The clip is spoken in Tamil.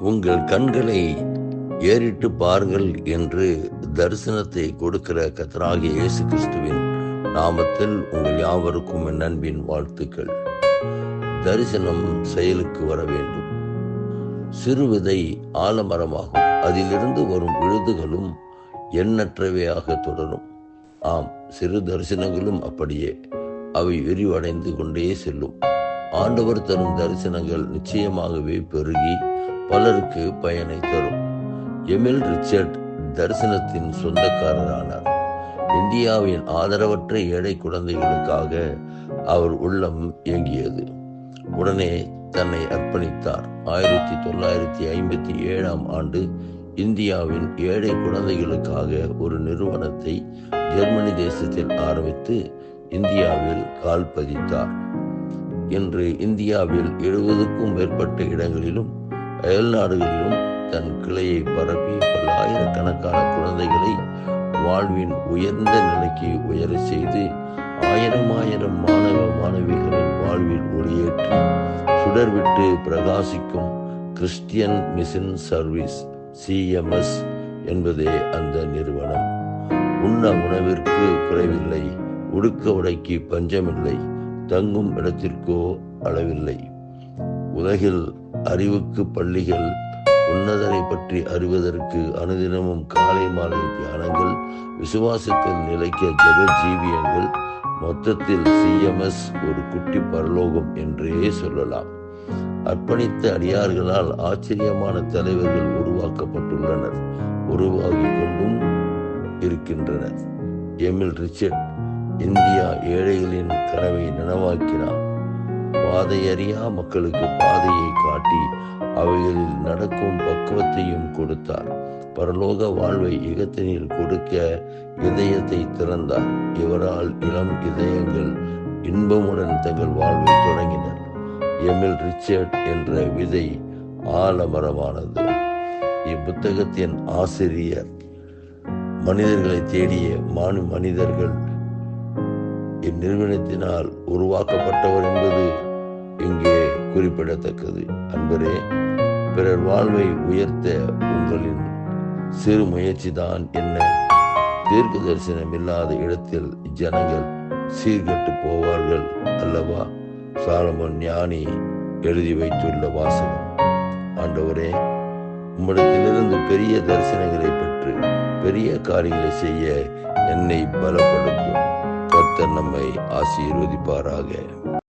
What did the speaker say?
உங்கள் கண்களை ஏறிட்டு பாருங்கள் என்று தரிசனத்தை கொடுக்கிற கத்தராகிய இயேசு கிறிஸ்துவின் நாமத்தில் உங்கள் யாவருக்கும் என் அன்பின் வாழ்த்துக்கள். தரிசனம் செயலுக்கு வர வேண்டும். சிறுவிதை ஆலமரமாகும். அதிலிருந்து வரும் விழுதுகளும் எண்ணற்றவையாக தொடரும். ஆம் சிறு தரிசனங்களும் அப்படியே. அவை விரிவடைந்து கொண்டே செல்லும். ஆண்டவர் தரும் தரிசனங்கள் நிச்சயமாகவே பெருகி பலருக்கு பயனை தரும். எமில் ரிச்சர்ட் தரிசனத்தின் சொந்தக்காரரானார். இந்தியாவின் ஆதரவற்ற ஏழை குழந்தைகளுக்காக அவர் உள்ளம் இயங்கியது. உடனே தன்னை அர்ப்பணித்தார். ஆயிரத்தி தொள்ளாயிரத்தி ஐம்பத்தி ஏழாம் ஆண்டு இந்தியாவின் ஏழை குழந்தைகளுக்காக ஒரு நிறுவனத்தை ஜெர்மனி தேசத்தில் ஆரம்பித்து இந்தியாவில் கால் பதித்தார். இன்று இந்தியாவில் எழுபதுக்கும் மேற்பட்ட இடங்களிலும் அயல் நாடுகளிலும் தன் கிளையை பரப்பி பல்லாயிரக்கணக்கான குழந்தைகளை வாழ்வின் உயர்ந்த நிலைக்கு உயர செய்து ஆயிரம் ஆயிரம் மாணவ மாணவிகளின் வாழ்வில் ஒளியேற்றி சுடர்விட்டு பிரகாசிக்கும் கிறிஸ்டியன் மிஷன் சர்வீஸ் சிஎம்எஸ் என்பதே அந்த நிறுவனம். உண்ண உணவிற்கு குறைவில்லை உடுக்க உடைக்கு பஞ்சமில்லை தங்கும் இடத்திற்கோ அளவில்லை. உலகில் அறிவுக்கு பள்ளிகள் உன்னதனை பற்றி அறிவதற்கு அனுதினமும் காலை மாலை தியானங்கள் விசுவாசத்தில் நிலைக்க ஜப ஜீவியங்கள் மொத்தத்தில் சிஎம்எஸ் ஒரு குட்டி பரலோகம் என்றே சொல்லலாம். அர்ப்பணித்த அடியார்களால் ஆச்சரியமான தலைவர்கள் உருவாக்கப்பட்டுள்ளனர் உருவாகி கொண்டும் இருக்கின்றனர். எமில் ரிச்சர்ட் இந்தியா ஏழைகளின் கனவை நனவாக்கினார். பாதையறியா மக்களுக்கு பாதையை காட்டி அவைகளில் நடக்கும் பக்குவத்தையும் கொடுத்தார். பரலோக வாழ்வை இகத்தினில் கொடுக்க இதயத்தை திறந்தார். இவரால் இளம் இதயங்கள் இன்பமுடன் தங்கள் வாழ்வை தொடங்கினர். எமில் ரிச்சர்ட் என்ற விதை ஆலமரமானது. இப்புத்தகத்தின் ஆசிரியர். மனிதர்களை தேடிய மானு மனிதர்கள். இந்நிறுவனத்தினால் உருவாக்கப்பட்டவர் என்பது இங்கே குறிப்பிடத்தக்கது. அன்பரே பிறர் வாழ்வை உயர்த்த உங்களின் சிறு முயற்சிதான் என்ன? தீர்க்க தரிசனம் இல்லாத இடத்தில் ஜனங்கள் சீர்கட்டு போவார்கள் அல்லவா? சாலமன் ஞானி எழுதி வைத்துள்ள வாசகம். ஆண்டவரே உம்மிடத்திலிருந்து பெரிய தரிசனங்களை பெற்று பெரிய காரியங்களை செய்ய என்னை பலப்படுத்தும். கர்த்தர் நம்மை ஆசீர்வதிப்பாராக.